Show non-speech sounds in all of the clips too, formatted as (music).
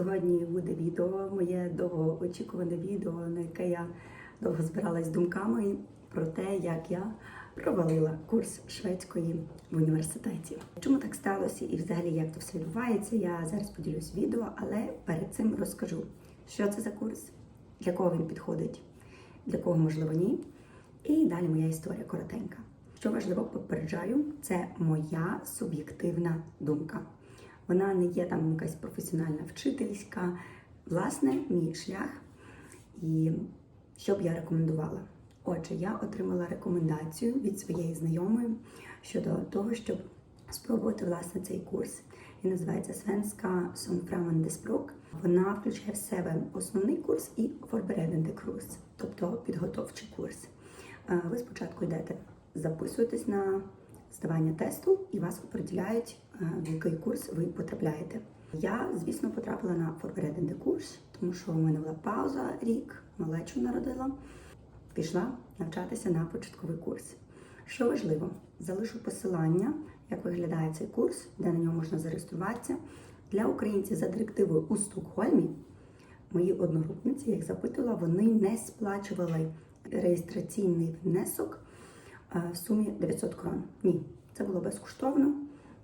Сьогодні буде відео, моє довгоочікуване відео, на яке я довго збиралась думками про те, як я провалила курс шведської в університеті. Чому так сталося і взагалі як це все відбувається? Я зараз поділюсь відео, але перед цим розкажу, що це за курс, для кого він підходить, для кого можливо ні. І далі моя історія коротенька. Що важливо, попереджаю, це моя суб'єктивна думка. Вона не є там якась професіональна вчительська, власне, мій шлях. І що б я рекомендувала? Отже, я отримала рекомендацію від своєї знайомої щодо того, щоб спробувати власне цей курс. Він називається Свенська Сонфрамандеспрук. Вона включає в себе основний курс і форбереденде курс, тобто підготовчий курс. Е, Ви спочатку йдете, записуєтесь на здавання тесту і вас определяють, е, в який курс ви потрапляєте. Я, звісно, потрапила на форбереденде курс, тому що у мене була пауза рік, малечу народила. Пішла навчатися на початковий курс. Що важливо, залишу посилання, як виглядає цей курс, де на нього можна зареєструватися. Для українців за директивою у Стокгольмі мої одногрупниці, я їх запитувала, вони не сплачували реєстраційний внесок в сумі 900 крон. Ні, це було безкоштовно,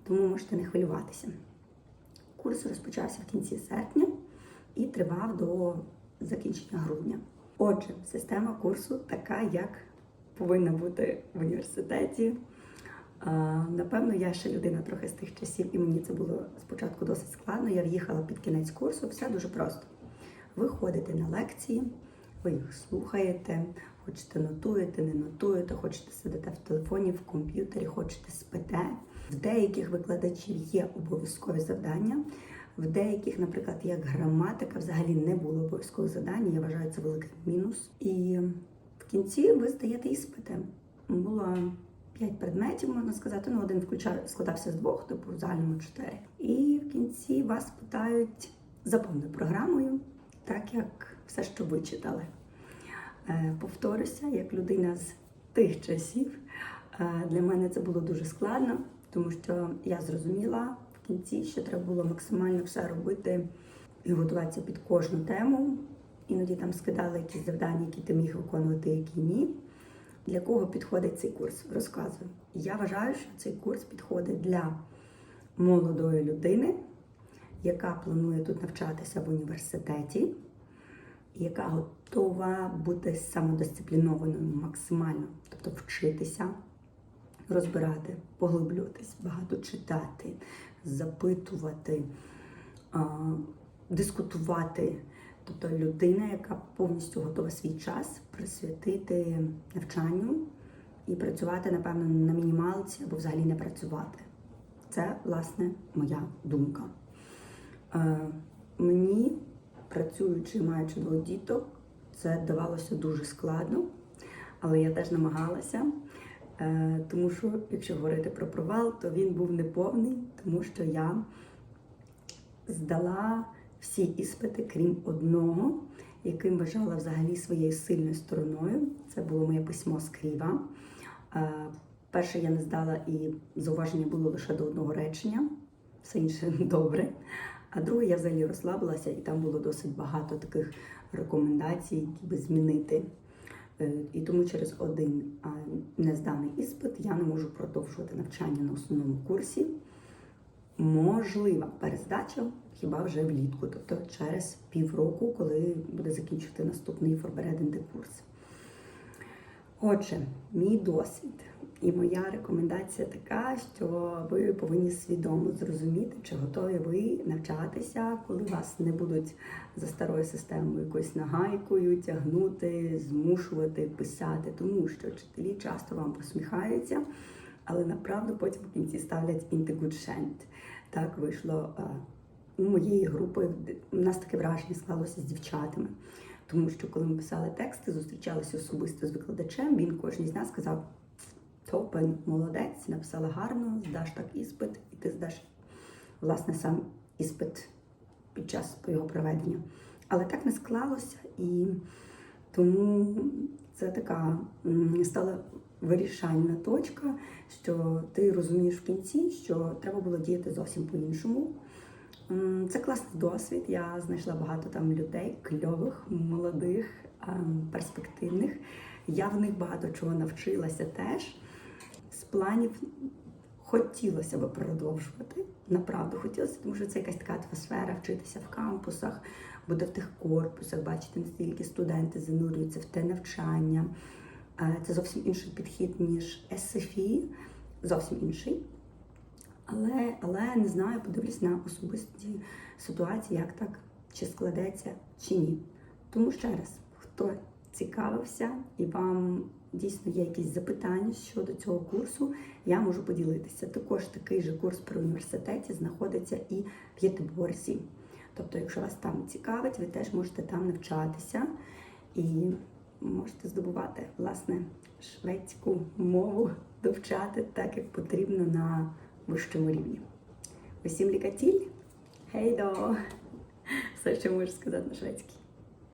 тому можете не хвилюватися. Курс розпочався в кінці серпня і тривав до закінчення грудня. Отже, система курсу така, як повинна бути в університеті. Напевно, я ще людина трохи з тих часів, і мені це було спочатку досить складно. Я в'їхала під кінець курсу, все дуже просто. Ви ходите на лекції, ви їх слухаєте, хочете нотуєте, не нотуєте, хочете сидите в телефоні, в комп'ютері, хочете спите. В деяких викладачів є обов'язкові завдання. В деяких, наприклад, як граматика, взагалі не було обов'язкових завдань. Я вважаю це великий мінус. І в кінці ви здаєте іспити. Було п'ять предметів, можна сказати. Ну, один включав, складався з двох, типу в загальному чотири. І в кінці вас питають заповни програмою, так як все, що ви читали. Е, Повторюся, як людина з тих часів, е, для мене це було дуже складно, тому що я зрозуміла в кінці, що треба було максимально все робити і готуватися під кожну тему. Іноді там скидали якісь завдання, які ти міг виконувати, які ні. Для кого підходить цей курс? Розказую. Я вважаю, що цей курс підходить для молодої людини, яка планує тут навчатися в університеті, яка готова бути самодисциплінованою максимально, тобто вчитися, розбирати, поглиблюватись, багато читати, запитувати, дискутувати. Тобто людина, яка повністю готова свій час присвятити навчанню і працювати, напевно, на мінімалці або взагалі не працювати. Це, власне, моя думка. Е, мені, працюючи, маючи двох діток, це давалося дуже складно, але я теж намагалася. Е, тому що, якщо говорити про провал, то він був неповний, тому що я здала всі іспити, крім одного, яким вважала взагалі своєю сильною стороною. Це було моє письмо Скріва. Е, Перше я не здала і зауваження було лише до одного речення, все інше (laughs) добре. А друге, я взагалі розслабилася, і там було досить багато таких рекомендацій, які би змінити. Е, І тому через один незданий іспит я не можу продовжувати навчання на основному курсі. Можлива перездача хіба вже влітку, тобто через півроку, коли буде закінчити наступний форбереденде курс. Отже, мій досвід і моя рекомендація така, що ви повинні свідомо зрозуміти, чи готові ви навчатися, коли вас не будуть за старою системою якоюсь нагайкою тягнути, змушувати писати, тому що вчителі часто вам посміхаються, але направду потім в кінці ставлять інтегудшент. Так вийшло у моєї групи. У нас таке враження склалося з дівчатами. Тому що коли ми писали тексти, зустрічалися особисто з викладачем, він кожній з нас сказав: Топен, молодець, написала гарно, здаш так іспит, і ти здаш власне сам іспит під час його проведення. Але так не склалося, і тому це така стала вирішальна точка, що ти розумієш в кінці, що треба було діяти зовсім по-іншому. Це класний досвід. Я знайшла багато там людей, кльових, молодих, ем, перспективних. Я в них багато чого навчилася теж. З планів хотілося би продовжувати. Направду хотілося, тому що це якась така атмосфера вчитися в кампусах, бути в тих корпусах, бачити наскільки студенти занурюються в те навчання. Е, Це зовсім інший підхід, ніж SFI, зовсім інший. Але, але не знаю, подивлюсь на особисті ситуації, як так чи складеться, чи ні. Тому ще раз, хто цікавився і вам дійсно є якісь запитання щодо цього курсу, я можу поділитися. Також такий же курс при університеті знаходиться і в Єтиборзі. Тобто, якщо вас там цікавить, ви теж можете там навчатися і можете здобувати власне шведську мову, довчати так, як потрібно на вищому рівні. Усім лікатіль, гейдо! Все, що можу сказати на шведській.